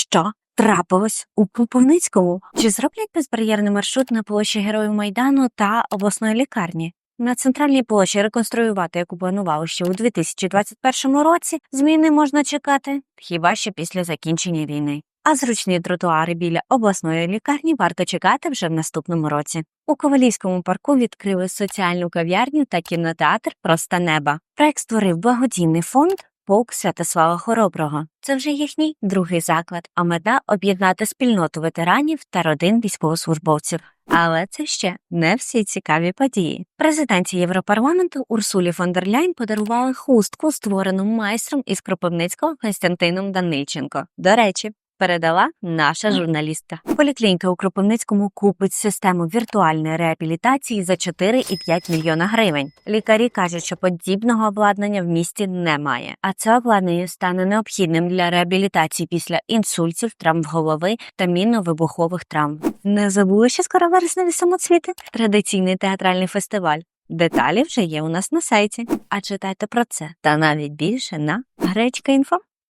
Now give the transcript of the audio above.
Що трапилось у Кропивницькому? Чи зроблять безбар'єрний маршрут на площі Героїв Майдану та обласної лікарні? На центральній площі реконструювати, яку планували ще у 2021 році, зміни можна чекати хіба що після закінчення війни. А зручні тротуари біля обласної лікарні варто чекати вже в наступному році. У Ковалівському парку відкрили соціальну кав'ярню та кінотеатр Проста неба. Проект створив благодійний фонд Полк Святослава Хороброго. Це вже їхній другий заклад, а мета об'єднати спільноту ветеранів та родин військовослужбовців. Але це ще не всі цікаві події. Президенті Європарламенту Урсулі фон дер Ляйн подарували хустку, створену майстром із Кропивницького Константином Данильченко. До речі, передала наша журналістка. Поліклініка у Кропивницькому купить систему віртуальної реабілітації за 4,5 мільйона гривень. Лікарі кажуть, що подібного обладнання в місті немає, а це обладнання стане необхідним для реабілітації після інсультів, травм голови та мінно-вибухових травм. Не забули, що скоро вересневі самоцвіти? Традиційний театральний фестиваль. Деталі вже є у нас на сайті. А читайте про це та навіть більше на Гречка.Інфо.